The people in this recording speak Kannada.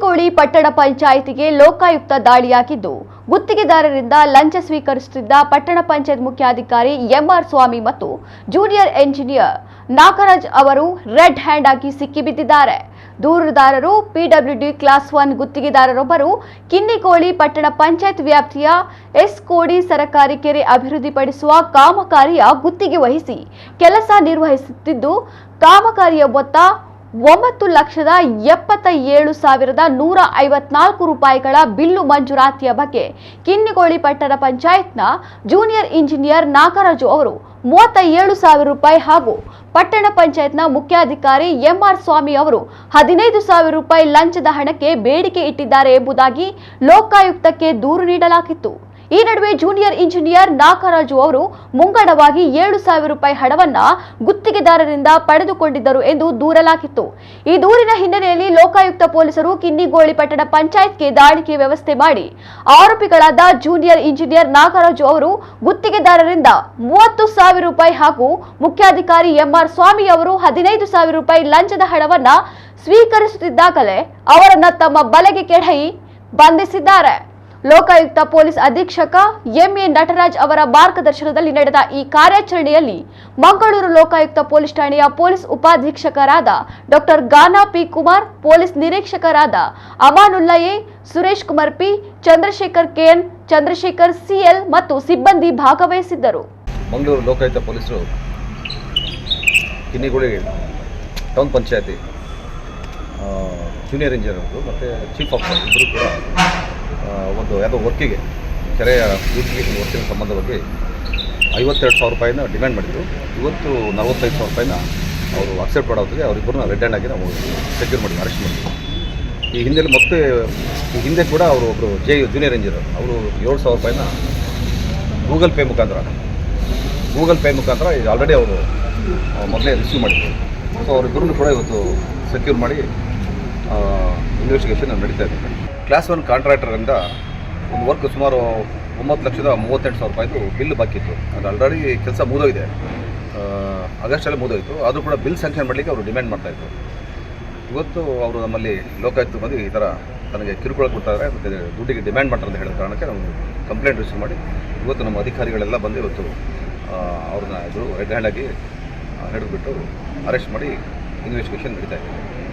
ಕಿನ್ನಿಕೋಳಿ ಪಟ್ಟಣ ಪಂಚಾಯಿತಿಗೆ ಲೋಕಾಯುಕ್ತ ದಾಳಿಯಾಗಿದ್ದು, ಗುತ್ತಿಗೆದಾರರಿಂದ ಲಂಚ ಸ್ವೀಕರಿಸುತ್ತಿದ್ದ ಪಟ್ಟಣ ಪಂಚಾಯತ್ ಮುಖ್ಯಾಧಿಕಾರಿ ಎಂಆರ್ ಸ್ವಾಮಿ ಮತ್ತು ಜೂನಿಯರ್ ಎಂಜಿನಿಯರ್ ನಾಗರಾಜ್ ಅವರು ರೆಡ್ ಹ್ಯಾಂಡ್ ಆಗಿ ಸಿಕ್ಕಿಬಿದ್ದಿದ್ದಾರೆ. ದೂರುದಾರರು ಪಿಡಬ್ಲ್ಯೂಡಿ ಕ್ಲಾಸ್ ಒನ್ ಗುತ್ತಿಗೆದಾರರೊಬ್ಬರು ಕಿನ್ನಿಕೋಳಿ ಪಟ್ಟಣ ಪಂಚಾಯತ್ ವ್ಯಾಪ್ತಿಯ ಎಸ್ ಕೋಡಿ ಸರಕಾರಿ ಕೆರೆ ಅಭಿವೃದ್ಧಿಪಡಿಸುವ ಕಾಮಗಾರಿಯ ಗುತ್ತಿಗೆ ವಹಿಸಿ ಕೆಲಸ ನಿರ್ವಹಿಸುತ್ತಿದ್ದು, ಕಾಮಗಾರಿಯ ಮೊತ್ತ ಒಂಬತ್ತು ಲಕ್ಷದ ಎಪ್ಪತ್ತ ಏಳು ಸಾವಿರದ ನೂರ ಐವತ್ನಾಲ್ಕು ರೂಪಾಯಿಗಳ ಬಿಲ್ಲು ಮಂಜೂರಾತಿಯ ಬಗ್ಗೆ ಕಿನ್ನಿಗೋಳಿ ಪಟ್ಟಣ ಪಂಚಾಯತ್ನ ಜೂನಿಯರ್ ಇಂಜಿನಿಯರ್ ನಾಗರಾಜು ಅವರು ಮೂವತ್ತ ಏಳು ಸಾವಿರ ರೂಪಾಯಿ ಹಾಗೂ ಪಟ್ಟಣ ಪಂಚಾಯತ್ನ ಮುಖ್ಯಾಧಿಕಾರಿ ಎಂಆರ್ ಸ್ವಾಮಿ ಅವರು ಹದಿನೈದು ಸಾವಿರ ರೂಪಾಯಿ ಲಂಚದ ಹಣಕ್ಕೆ ಬೇಡಿಕೆ ಇಟ್ಟಿದ್ದಾರೆ ಎಂಬುದಾಗಿ ಲೋಕಾಯುಕ್ತಕ್ಕೆ ದೂರು ನೀಡಲಾಗಿತ್ತು. ಈ ನಡುವೆ ಜೂನಿಯರ್ ಇಂಜಿನಿಯರ್ ನಾಗರಾಜು ಅವರು ಮುಂಗಡವಾಗಿ ಏಳು ಸಾವಿರ ರೂಪಾಯಿ ಹಣವನ್ನ ಗುತ್ತಿಗೆದಾರರಿಂದ ಪಡೆದುಕೊಂಡಿದ್ದರು ಎಂದು ದೂರಲಾಗಿತ್ತು. ಈ ದೂರಿನ ಹಿನ್ನೆಲೆಯಲ್ಲಿ ಲೋಕಾಯುಕ್ತ ಪೊಲೀಸರು ಕಿನ್ನಿಗೋಳಿ ಪಟ್ಟಣ ಪಂಚಾಯತ್ಗೆ ದಾಳಿಗೆ ವ್ಯವಸ್ಥೆ ಮಾಡಿ ಆರೋಪಿಗಳಾದ ಜೂನಿಯರ್ ಇಂಜಿನಿಯರ್ ನಾಗರಾಜು ಅವರು ಗುತ್ತಿಗೆದಾರರಿಂದ ಮೂವತ್ತು ಸಾವಿರ ರೂಪಾಯಿ ಹಾಗೂ ಮುಖ್ಯಾಧಿಕಾರಿ ಎಂಆರ್ ಸ್ವಾಮಿ ಅವರು ಹದಿನೈದು ಸಾವಿರ ರೂಪಾಯಿ ಲಂಚದ ಹಣವನ್ನ ಸ್ವೀಕರಿಸುತ್ತಿದ್ದಾಗಲೇ ಅವರನ್ನ ತಮ್ಮ ಬಲೆಗೆ ಕೆಡಹಿ ಬಂಧಿಸಿದ್ದಾರೆ. ಲೋಕಾಯುಕ್ತ ಪೊಲೀಸ್ ಅಧೀಕ್ಷಕ ಎಂಎ ನಟರಾಜ್ ಅವರ ಮಾರ್ಗದರ್ಶನದಲ್ಲಿ ನಡೆದ ಈ ಕಾರ್ಯಾಚರಣೆಯಲ್ಲಿ ಮಂಗಳೂರು ಲೋಕಾಯುಕ್ತ ಪೊಲೀಸ್ ಠಾಣೆಯ police ಉಪಾಧೀಕ್ಷಕರಾದ doctor Gana P Kumar, police ನಿರೀಕ್ಷಕರಾದ Amanulla Suresh Kumar P, Chandrashekar K N, Chandrashekar C L ಮತ್ತು ಸಿಬ್ಬಂದಿ ಭಾಗವಹಿಸಿದ್ದರು. ಮಂಗಳೂರು ಲೋಕಾಯುಕ್ತ ಪೊಲೀಸರು ಕಿನ್ನಿಗುಳಿ ಟೌನ್ ಪಂಚಾಯತಿ ಜೂನಿಯರ್ ಇಂಜಿನಿಯರ್ ಮತ್ತು ಚೀಫ್ ಆಫೀಸರ್ ಇಬ್ಬರು ಕೂಡ ಒಂದು ಯಾವುದೋ ವರ್ಕಿಗೆ ಕೆರೆಯ ಬ್ಯೂಟಿಫಿಕೇಷನ್ ವರ್ಕಿನ ಸಂಬಂಧವಾಗಿ ಐವತ್ತೆರಡು ಸಾವಿರ ರೂಪಾಯಿನ ಡಿಮ್ಯಾಂಡ್ ಮಾಡಿದ್ರು. ಇವತ್ತು ನಲವತ್ತೈದು ಸಾವಿರ ರೂಪಾಯಿನ ಅವರು ಅಕ್ಸೆಪ್ಟ್ ಮಾಡೋದಕ್ಕೆ ಅವರಿಬ್ಬರನ್ನ ರೆಡ್ ಹ್ಯಾಂಡ್ ಆಗಿ ನಾವು ಸೆಕ್ಯೂರ್ ಮಾಡಿದ್ವಿ ಅರೆಸ್ಟ್ ಮಾಡಿದ್ವಿ. ಈ ಹಿಂದೆ ಮತ್ತೆ, ಈ ಹಿಂದೆ ಕೂಡ ಅವರು ಒಬ್ಬರು ಜೆ ಜೂನಿಯರ್ ಇಂಜಿನಿಯರ್ ಅವರು. ಏಳು ಸಾವಿರ ರೂಪಾಯಿನ ಗೂಗಲ್ ಪೇ ಮುಖಾಂತರ ಗೂಗಲ್ ಪೇ ಮುಖಾಂತರ ಈಗ ಆಲ್ರೆಡಿ ಅವರು ಮೊದಲೇ ರಿಸೀವ್ ಮಾಡಿದ್ರು. ಸೊ ಅವರಿಬ್ಬರನ್ನು ಕೂಡ ಇವತ್ತು ಸೆಕ್ಯೂರ್ ಮಾಡಿ ಇನ್ವೆಸ್ಟಿಗೇಷನ್ ನಡೀತಾ ಇದೆ. ಕ್ಲಾಸ್ ಒನ್ ಕಾಂಟ್ರಾಕ್ಟರಿಂದ ಒಂದು ವರ್ಕ್ ಸುಮಾರು ಒಂಬತ್ತು ಲಕ್ಷದ ಮೂವತ್ತೆಂಟು ಸಾವಿರ ರೂಪಾಯಿದು ಬಿಲ್ ಬಾಕಿ ಇತ್ತು ಅದು ಆಲ್ರೆಡಿ ಕೆಲಸ ಮುಗಿದೋಗಿದೆ. ಆಗಸ್ಟಲ್ಲಿ ಮುಗಿದೋಯಿತು. ಆದರೂ ಕೂಡ ಬಿಲ್ ಸ್ಯಾಂಕ್ಷನ್ ಮಾಡಲಿಕ್ಕೆ ಅವರು ಡಿಮ್ಯಾಂಡ್ ಮಾಡ್ತಾಯಿದ್ರು ಇವತ್ತು ಅವರು ನಮ್ಮಲ್ಲಿ ಲೋಕಾಯುಕ್ತ ಬಂದು ಈ ಥರ ನನಗೆ ಕಿರುಕುಳ ಕೊಡ್ತಾರೆ ಮತ್ತು ದುಡ್ಡಿಗೆ ಡಿಮ್ಯಾಂಡ್ ಮಾಡ್ತಾರೆ ಅಂತ ಹೇಳಿದ ಕಾರಣಕ್ಕೆ ನಾವು ಕಂಪ್ಲೇಂಟ್ ರಿಸೀವ್ ಮಾಡಿ ಇವತ್ತು ನಮ್ಮ ಅಧಿಕಾರಿಗಳೆಲ್ಲ ಬಂದು ಇವತ್ತು ಅವ್ರನ್ನ ಇದು ರೆಡ್ ಹ್ಯಾಂಡಾಗಿ ಹಿಡಿದುಬಿಟ್ಟು ಅರೆಸ್ಟ್ ಮಾಡಿ ಇನ್ವೆಸ್ಟಿಗೇಷನ್ ನಡೀತಾ ಇದೆ.